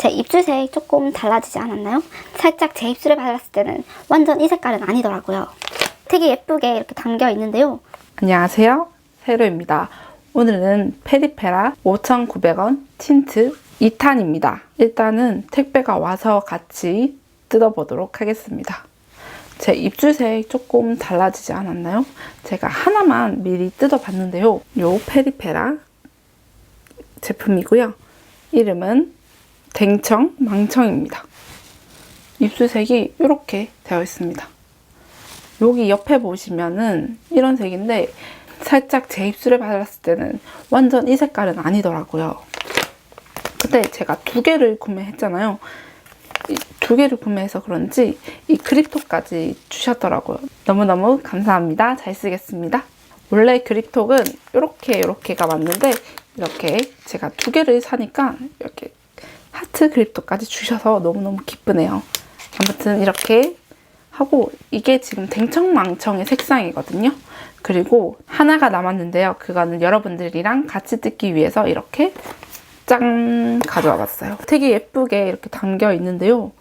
제 입술색 조금 달라지지 않았나요? 살짝 제 입술에 발랐을 때는 완전 이 색깔은 아니더라고요. 되게 예쁘게 이렇게 담겨 있는데요. 안녕하세요. 세로입니다. 오늘은 페리페라 5,900원 틴트 2탄입니다. 일단은 택배가 와서 같이 뜯어보도록 하겠습니다. 제 입술색 조금 달라지지 않았나요? 제가 하나만 미리 뜯어봤는데요. 요 페리페라 제품이고요. 이름은 댕청 망청입니다. 입술색이 이렇게 되어 있습니다. 여기 옆에 보시면은 이런 색인데 살짝 제 입술에 발랐을 때는 완전 이 색깔은 아니더라고요. 근데 제가 두 개를 구매했잖아요. 이두 개를 구매해서 그런지 이 그립톡까지 주셨더라고요. 너무너무 감사합니다. 잘 쓰겠습니다. 원래 그립톡은 이렇게 이렇게가 맞는데 이렇게 제가 두 개를 사니까 이렇게 하트 그립톡까지 주셔서 너무너무 기쁘네요. 아무튼 이렇게 하고 이게 지금 댕청망청의 색상이거든요. 그리고 하나가 남았는데요. 그거는 여러분들이랑 같이 뜯기 위해서 이렇게 짠 가져와 봤어요. 되게 예쁘게 이렇게 담겨 있는데요.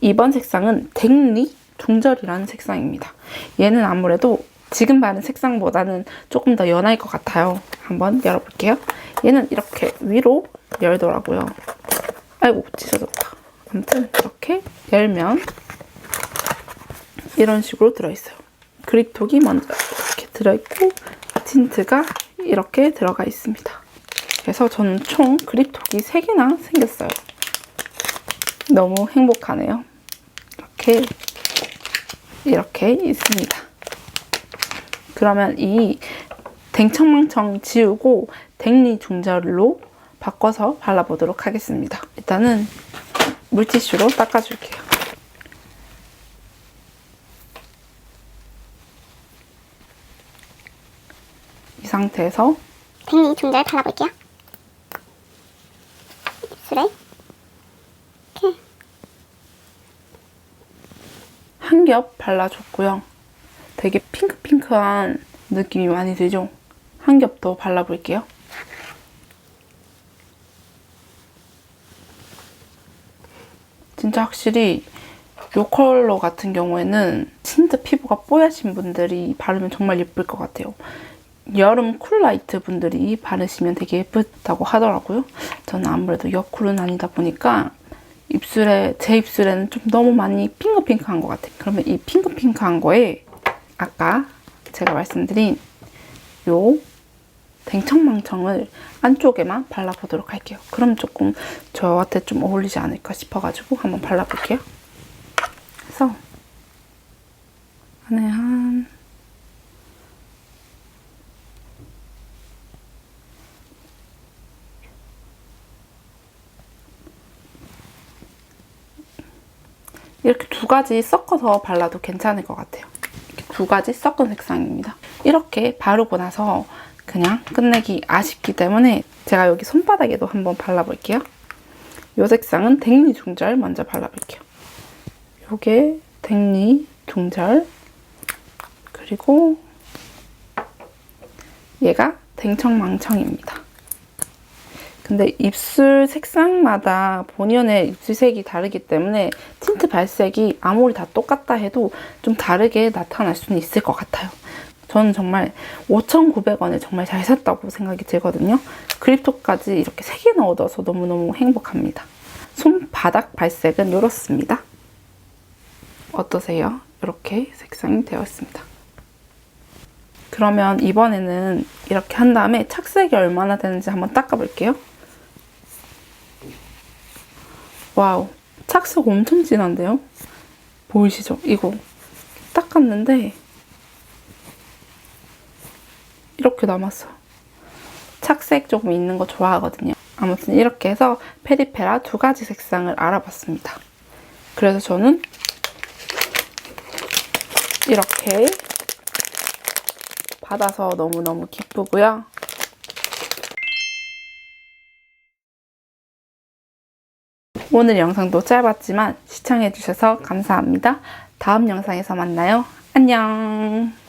이번 색상은 댕리 둥절이라는 색상입니다. 얘는 아무래도 지금 바른 색상보다는 조금 더 연할 것 같아요. 한번 열어볼게요. 얘는 이렇게 위로 열더라고요. 아이고 찢어졌다. 아무튼 이렇게 열면 이런 식으로 들어있어요. 그립톡이 먼저 이렇게 들어있고 틴트가 이렇게 들어가 있습니다. 그래서 저는 총 그립톡이 3개나 생겼어요. 너무 행복하네요. 이렇게 이렇게 있습니다. 그러면 이 댕청망청 지우고 댕리 중절로 바꿔서 발라보도록 하겠습니다. 일단은 물티슈로 닦아줄게요. 이 상태에서 댕리 중절 발라볼게요. 입술에 이렇게 한 겹 발라줬고요. 되게 핑크핑크한 느낌이 많이 들죠? 한 겹 더 발라볼게요. 진짜 확실히 이 컬러 같은 경우에는 진짜 피부가 뽀얗신 분들이 바르면 정말 예쁠 것 같아요. 여름 쿨라이트 분들이 바르시면 되게 예쁘다고 하더라고요. 저는 아무래도 여쿨은 아니다 보니까 입술에 제 입술에는 좀 너무 많이 핑크핑크한 것 같아요. 그러면 이 핑크핑크한 거에 아까 제가 말씀드린 요 댕청망청을 안쪽에만 발라보도록 할게요. 그럼 조금 저한테 좀 어울리지 않을까 싶어가지고 한번 발라볼게요. 그래서 안에 한 이렇게 두 가지 섞어서 발라도 괜찮을 것 같아요. 두 가지 섞은 색상입니다. 이렇게 바르고 나서 그냥 끝내기 아쉽기 때문에 제가 여기 손바닥에도 한번 발라볼게요. 이 색상은 댕리 중절 먼저 발라볼게요. 이게 댕리 중절 그리고 얘가 댕청망청입니다. 근데 입술 색상마다 본연의 입술색이 다르기 때문에 틴트 발색이 아무리 다 똑같다 해도 좀 다르게 나타날 수는 있을 것 같아요. 저는 정말 5,900원에 정말 잘 샀다고 생각이 들거든요. 그립톡까지 이렇게 3개나 얻어서 너무너무 행복합니다. 손바닥 발색은 이렇습니다. 어떠세요? 이렇게 색상이 되어 있습니다. 그러면 이번에는 이렇게 한 다음에 착색이 얼마나 되는지 한번 닦아볼게요. 와우, 착색 엄청 진한데요? 보이시죠? 이거 닦았는데 이렇게 남았어요. 착색 조금 있는 거 좋아하거든요. 아무튼 이렇게 해서 페리페라 두 가지 색상을 알아봤습니다. 그래서 저는 이렇게 받아서 너무너무 기쁘고요. 오늘 영상도 짧았지만 시청해주셔서 감사합니다. 다음 영상에서 만나요. 안녕.